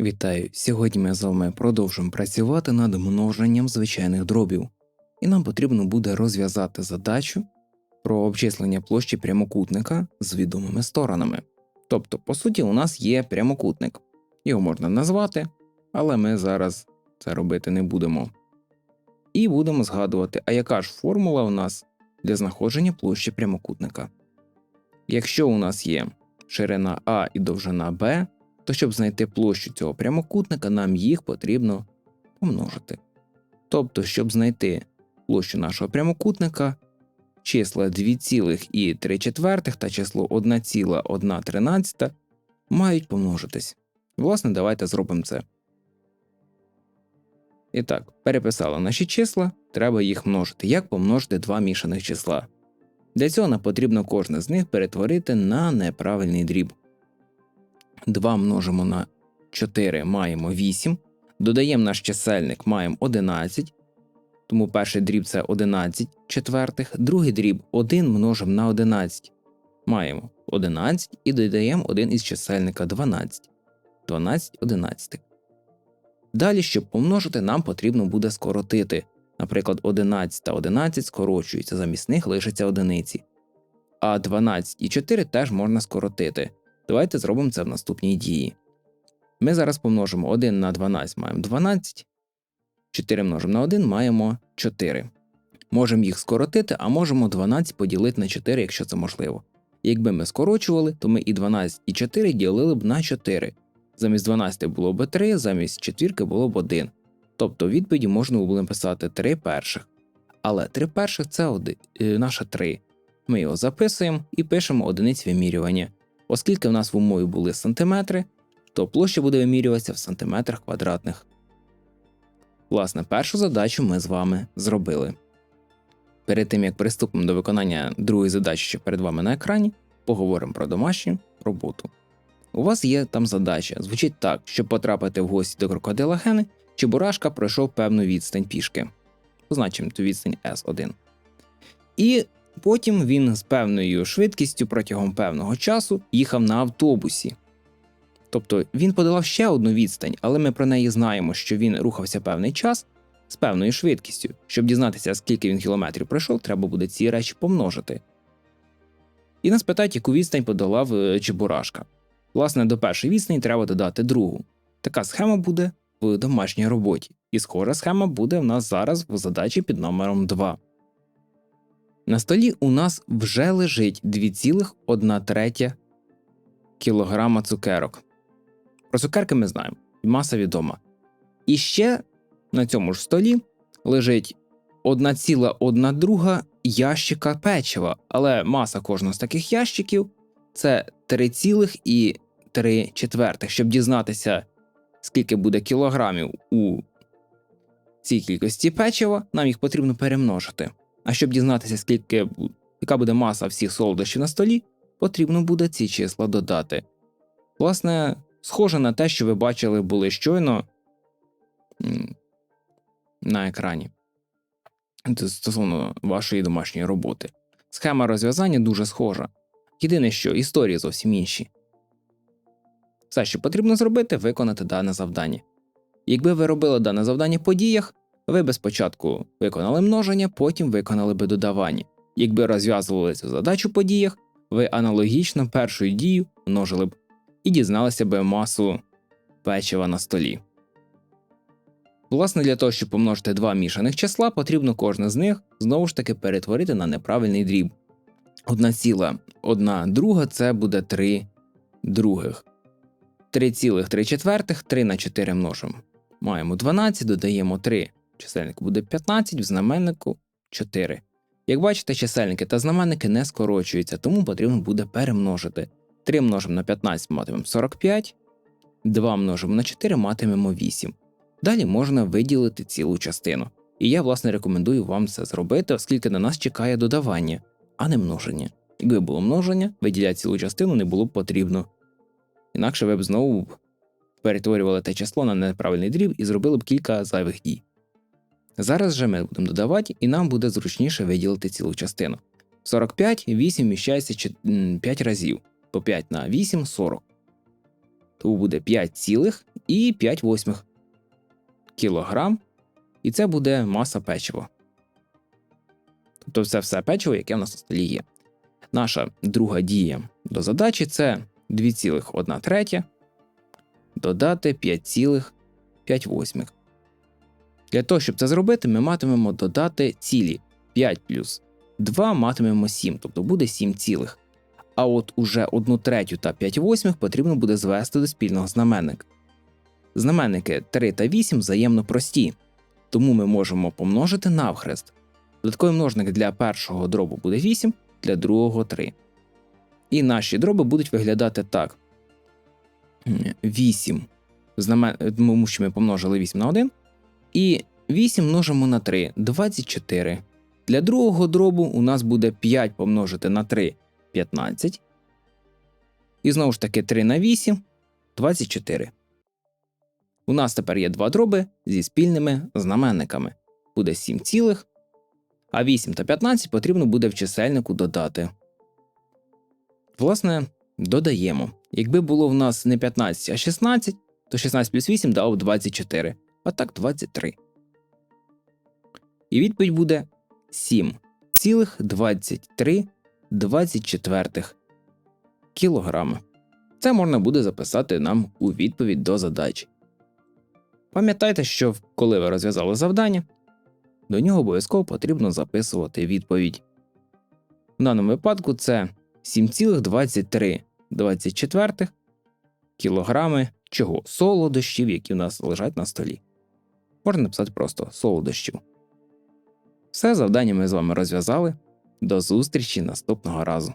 Вітаю! Сьогодні ми з вами продовжуємо працювати над множенням звичайних дробів, і нам потрібно буде розв'язати задачу про обчислення площі прямокутника з відомими сторонами. Тобто, по суті, у нас є прямокутник. Його можна назвати, але ми зараз це робити не будемо. І будемо згадувати, а яка ж формула у нас для знаходження площі прямокутника. Якщо у нас є ширина А і довжина Б, то щоб знайти площу цього прямокутника, нам їх потрібно помножити. Тобто, щоб знайти площу нашого прямокутника, числа 2,3 та число 1,113 мають помножитись. Власне, давайте зробимо це. І так, переписали наші числа, треба їх множити. Як помножити два мішаних числа? Для цього нам потрібно кожне з них перетворити на неправильний дріб. 2 множимо на 4 маємо 8. Додаємо наш чисельник, маємо 11. Тому перший дріб це 11 четвертих, другий дріб 1 множимо на 11. Маємо 11 і додаємо 1 із чисельника 12. 12 одинадцятих. Далі, щоб помножити, нам потрібно буде скоротити. Наприклад, 11 та 11 скорочуються, замість них лишаться одиниці. А 12 і 4 теж можна скоротити. Давайте зробимо це в наступній дії. Ми зараз помножимо 1 на 12 маємо 12, 4 множимо на 1 маємо 4. Можемо їх скоротити, а можемо 12 поділити на 4, якщо це можливо. Якби ми скорочували, то ми і 12 і 4 ділили б на 4. Замість 12 було б 3, замість 4 було б 1. Тобто відповіді можна було написати 3 перших. Але 3 перших це е, 3. Ми його записуємо і пишемо одиниць вимірювання. Оскільки в нас в умові були сантиметри, то площа буде вимірюватися в сантиметрах квадратних. Власне, першу задачу ми з вами зробили. Перед тим як приступимо до виконання другої задачі, що перед вами на екрані, поговоримо про домашню роботу. У вас є там задача, звучить так, щоб потрапити в гості до крокодила Гени, Чебурашка пройшов певну відстань пішки. Позначимо ту відстань S1. І потім він з певною швидкістю протягом певного часу їхав на автобусі. Тобто він подолав ще одну відстань, але ми про неї знаємо, що він рухався певний час з певною швидкістю. Щоб дізнатися, скільки він кілометрів пройшов, треба буде ці речі помножити. І нас питають, яку відстань подолав е, Чебурашка. Власне, до першої відстані треба додати другу. Така схема буде в домашній роботі, і схожа схема буде в нас зараз в задачі під номером 2. На столі у нас вже лежить 2,1 третя кілограма цукерок. Про цукерки ми знаємо, маса відома. І ще на цьому ж столі лежить 1,1 друга ящика печива, але маса кожного з таких ящиків це 3,3 четвертих. Щоб дізнатися, скільки буде кілограмів у цій кількості печива, нам їх потрібно перемножити. А щоб дізнатися, скільки яка буде маса всіх солодощів на столі, потрібно буде ці числа додати. Власне, схоже на те, що ви бачили були щойно на екрані стосовно вашої домашньої роботи. Схема розв'язання дуже схожа. Єдине, що історії зовсім інші. Все, що потрібно зробити, виконати дане завдання. Якби ви робили дане завдання по діях, ви би спочатку виконали множення, потім виконали би додавання. Якби розв'язували цю задачу по діях, ви аналогічно першою дію множили б і дізналися би масу печива на столі. Власне, для того, щоб помножити два мішаних числа, потрібно кожне з них знову ж таки перетворити на неправильний дріб. Одна ціла, одна друга це буде 3 других. 3,3 четвертих, 3 на 4 множимо. Маємо 12, додаємо 3. Чисельник буде 15, в знаменнику 4. Як бачите, чисельники та знаменники не скорочуються, тому потрібно буде перемножити. 3 множимо на 15 матимемо 45, 2 множимо на 4 матимемо 8. Далі можна виділити цілу частину. І я, власне, рекомендую вам це зробити, оскільки на нас чекає додавання, а не множення. Якби було множення, виділяти цілу частину не було б потрібно. Інакше ви б знову перетворювали те число на неправильний дріб і зробили б кілька зайвих дій. Зараз же ми будемо додавати, і нам буде зручніше виділити цілу частину. 45 8 вміщається 5 разів, по 5 на 8 40. Тому буде 5 цілих і 5 восьмих кілограм, і це буде маса печива. Тобто це все печиво, яке в нас на столі є. Наша друга дія до задачі це 2,1 третя додати 5,5 восьмих. Для того, щоб це зробити, ми матимемо додати цілі 5 плюс 2 матимемо 7, тобто буде 7 цілих. А от уже 1 третю та 5 восьмих потрібно буде звести до спільного знаменника. Знаменники 3 та 8 взаємно прості, тому ми можемо помножити навхрест. Додатковий множник для першого дробу буде 8, для другого 3. І наші дроби будуть виглядати так: 8, знамен... тому що ми помножили 8 на 1, і 8 множимо на 3 24. Для другого дробу у нас буде 5 помножити на 3 15. І знову ж таки 3 на 8 24. У нас тепер є два дроби зі спільними знаменниками. Буде 7 цілих, а 8 та 15 потрібно буде в чисельнику додати. Власне, додаємо. Якби було в нас не 15, а 16, то 16 плюс 8 дав 24, а так 23. І відповідь буде 7,23 24 кілограми. Це можна буде записати нам у відповідь до задачі. Пам'ятайте, що коли ви розв'язали завдання, до нього обов'язково потрібно записувати відповідь. В даному випадку це 7,23 кілограми чого солодощів, які в нас лежать на столі. Можна написати просто солодощів. Все завдання ми з вами розв'язали. До зустрічі наступного разу.